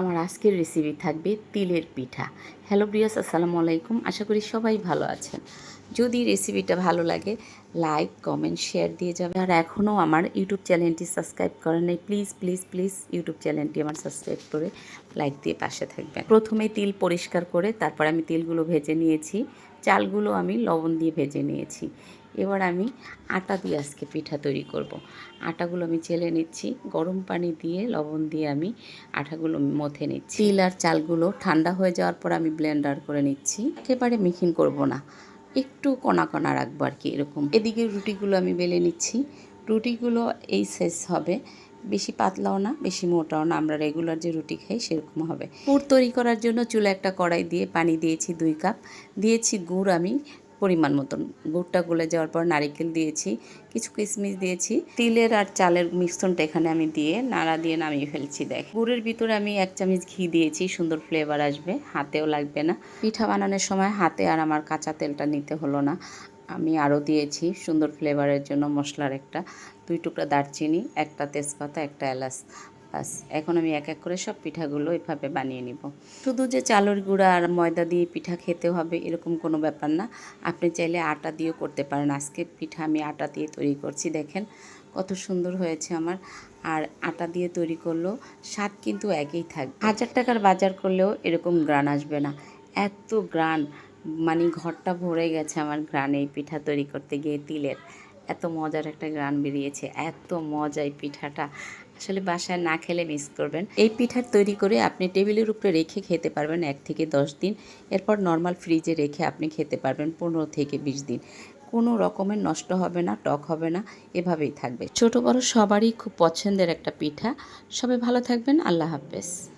আমার আজকের রেসিপি থাকবে তিলের পিঠা। হ্যালো ব্রিয়াস আসসালামু আলাইকুম। আশা করি সবাই ভালো আছেন। যদি রেসিপিটা ভালো লাগে লাইক কমেন্ট শেয়ার দিয়ে যাবে। আর এখনও আমার ইউটিউব চ্যানেলটি সাবস্ক্রাইব করেন নাই প্লিজ প্লিজ প্লিজ ইউটিউব চ্যানেলটি আমার সাবস্ক্রাইব করে লাইক দিয়ে পাশে থাকবেন। প্রথমে তিল পরিষ্কার করে তারপর আমি তিলগুলো ভেজে নিয়েছি। চালগুলো আমি লবণ দিয়ে ভেজে নিয়েছি। এবার আমি আটা দিয়ে আজকে পিঠা তৈরি করব। আটাগুলো আমি চেলে নিচ্ছি, গরম পানি দিয়ে, লবণ দিয়ে আমি আটাগুলো মথে নিচ্ছি। তিল আর চালগুলো ঠান্ডা হয়ে যাওয়ার পর আমি ব্লেন্ডার করে নিচ্ছি। একেবারে মিহিন করব না, একটু কণা কণা রাখব আর কি এরকম। এদিকে রুটিগুলো আমি বেলে নিচ্ছি। রুটিগুলো এই সাইজ হবে, বেশি পাতলাও না, বেশি মোটাও না, আমরা রেগুলার যে রুটি খাই সেরকম হবে। পুর তৈরি করার জন্য চুলা একটা কড়াই দিয়ে পানি দিয়েছি দুই কাপ। দিয়েছি গুড় আমি পরিমাণ মতন। গুড়টা গলে যাওয়ার পর নারিকেল দিয়েছি, কিছু কিশমিশ দিয়েছি। তিলের আর চালের মিশ্রণটা এখানে আমি দিয়ে নাড়া দিয়ে নামিয়ে ফেলছি দেখ গুড়ের ভিতরে আমি এক চামচ ঘি দিয়েছি, সুন্দর ফ্লেভার আসবে, হাতেও লাগবে না। পিঠা বানানোর সময় হাতে আর আমার কাঁচা তেলটা নিতে হলো না। আমি আরও দিয়েছি সুন্দর ফ্লেভারের জন্য মশলার একটা। দুই টুকরা দারচিনি, একটা তেজপাতা, একটা এলাচ। বাস এখন আমি এক এক করে সব পিঠাগুলো এভাবে বানিয়ে নিব। শুধু যে চালের গুঁড়া আর ময়দা দিয়ে পিঠা খেতে হবে এরকম কোনো ব্যাপার না। আপনি চাইলে আটা দিয়েও করতে পারেন। আজকে পিঠা আমি আটা দিয়ে তৈরি করছি, দেখেন কত সুন্দর হয়েছে আমার। আর আটা দিয়ে তৈরি করলেও স্বাদ কিন্তু একই থাকবে হাজার টাকার বাজার করলেও এরকম গ্রান আসবে না। এত গ্রান মানে ঘরটা ভরে গেছে আমার গ্রান পিঠা তৈরি করতে গিয়ে তিলের। এত মজার একটা গ্রান বেরিয়েছে, এত মজা এই পিঠাটা। আসলে বাসায় না খেলে মিস করবেন। এই পিঠার তৈরি করে আপনি টেবিলের উপরে রেখে খেতে পারবেন এক থেকে দশ দিন। এরপর নর্মাল ফ্রিজে রেখে আপনি খেতে পারবেন পনেরো থেকে বিশ দিন। কোনো রকমের নষ্ট হবে না, টক হবে না, এভাবেই থাকবে। ছোট বড় সবারই খুব পছন্দের একটা পিঠা। সবাই ভালো থাকবেন, আল্লাহ হাফেজ।